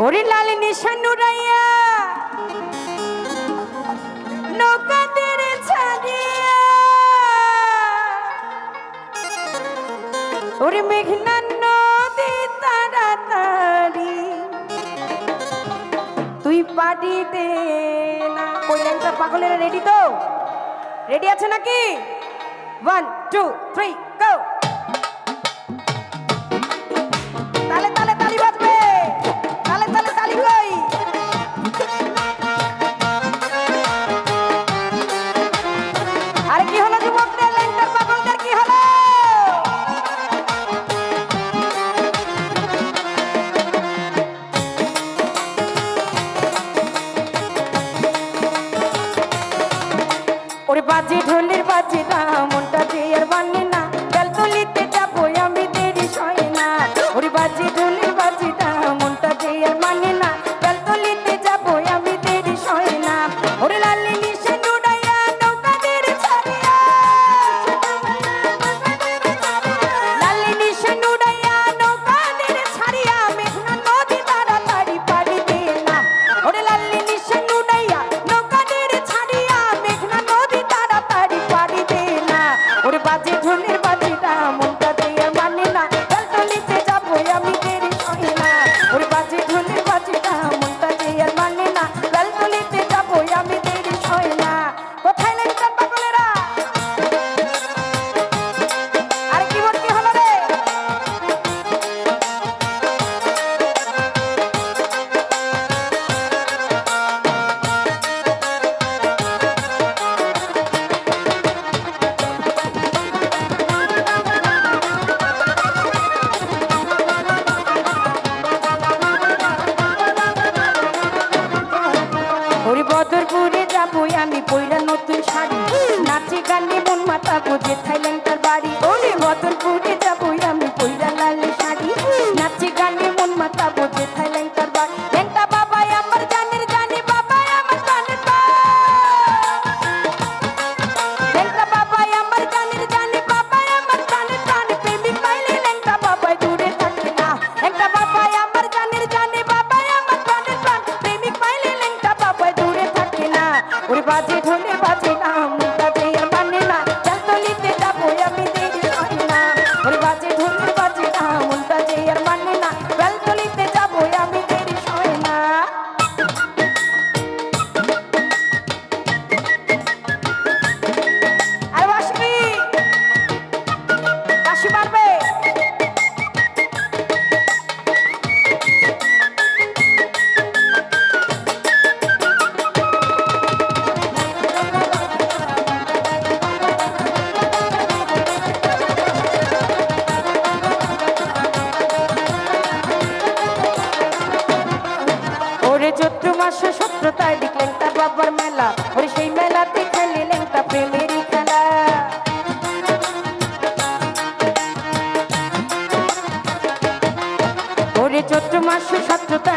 হরিলাল নিশানুরাইয়া নৌকাদের ছাড়িয়া। ওরে মেঘনা নদী তাড়াতাড়ি। তুই পাটি দে না। কল্যাণটা পাগলেরা রেডি তো? রেডি আছে নাকি? ওয়ান টু থ্রি ওরে বদরপুরে যাব আমি পইলা নতুন শাড়ি। নাচে গানে মন মাথা বোঝে থাইল্যান্ড তার বাড়ি। ওরে বদরপুরে মাসে সত্যতা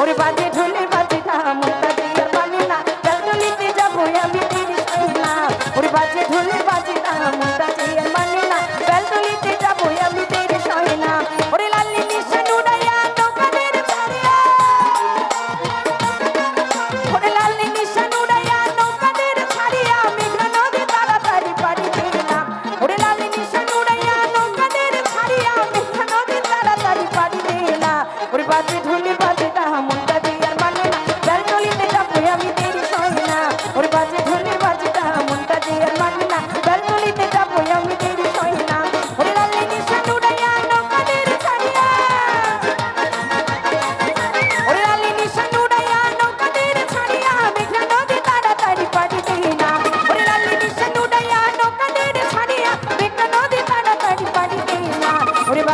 ওরে বাজে ঢুল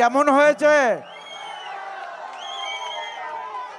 কেমন হয়েছে?